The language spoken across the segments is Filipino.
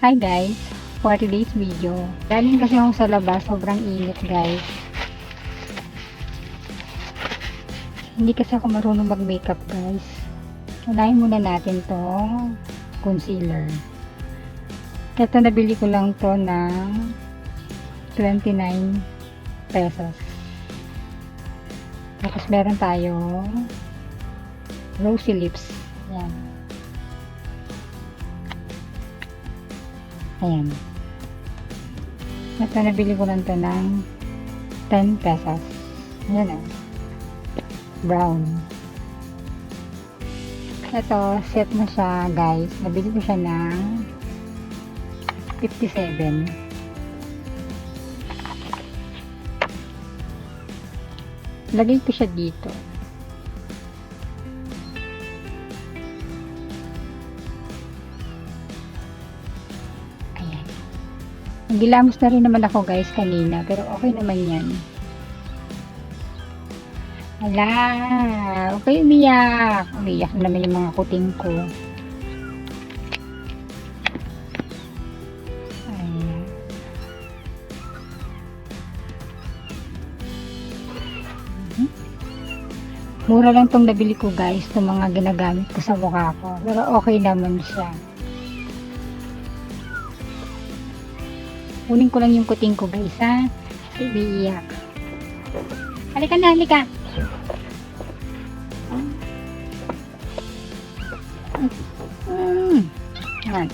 Hi guys, for today's video. Galing kasi ako sa labas, sobrang init guys. Hindi kasi ako marunong mag-makeup guys. Unahin muna natin to concealer. Ito nabili ko lang to ng 29 pesos. Tapos meron tayo rosy lips. Yan. Ayan. Ito, nabili ko lang to ng 10 pesos. Ayan o. Brown. Ito, set na siya, guys. Nabili ko siya ng 57. Lagay ko siya dito. Nagilamos na rin naman ako guys kanina, pero okay naman yan. Ala, okay umiyak. Umiyak na naman yung mga kuting ko. Ayan. Mhm. Mura lang tong nabili ko guys, itong mga ginagamit ko sa mukha ko. Pero okay naman siya. Kunin ko lang yung kuting ko guys ha. Umiiyak. Halika na, halika. Mm. Yan.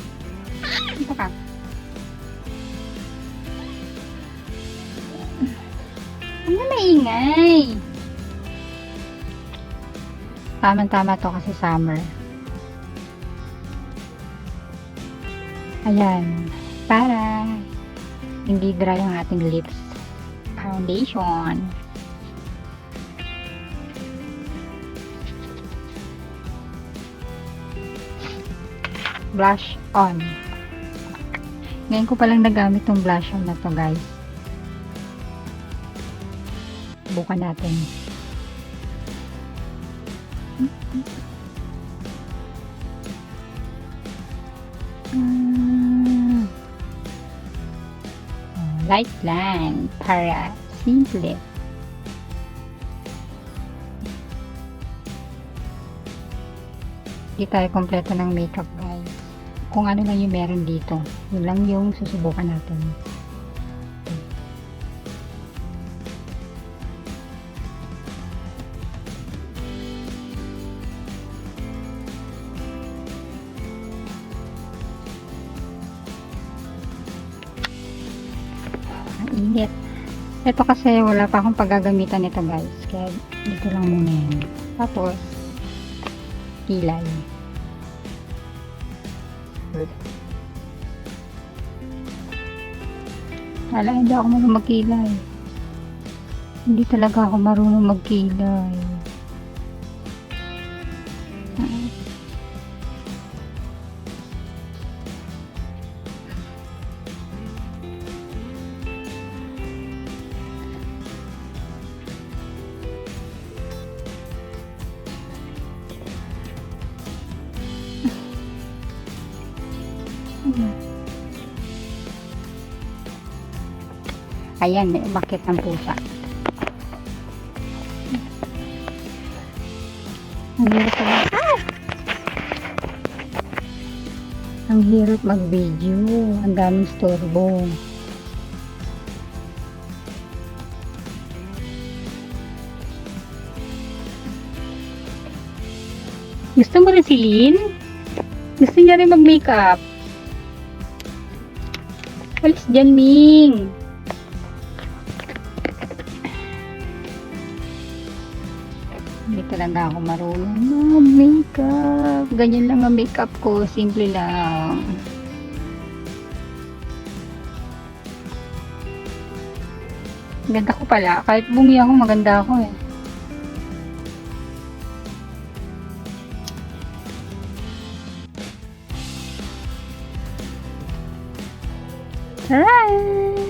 Dito ka. Ano maingay? Tama-tama to kasi summer. Ayan. Para hindi dry ang ating lips. Foundation. Blush on. Ngayon ko palang nagamit tong blush on na to guys. Bukan natin. Mm. Lang para simple. Hindi tayo kompleto ng makeup guys. Kung ano lang yung meron dito. Yun lang yung susubukan natin. Init. Ito kasi wala pa akong paggagamitan nito guys. Kaya dito lang muna yan. Tapos, kilay. Wala, hindi ako marunong magkilay. Hindi talaga ako marunong magkilay. Ayan, may umakit ng pusa. Ang hirap pala. Ah! Ang hirap mag-video. Ang daming storbo. Gusto mo rin si Lynn? Gusto niya rin mag-makeup. Alis dyan, Ming. Hindi talaga ako marunong mag-makeup. Ganyan lang ang makeup ko. Simple lang. Ganda ko pala. Kahit bumi ako, maganda ako eh. Bye.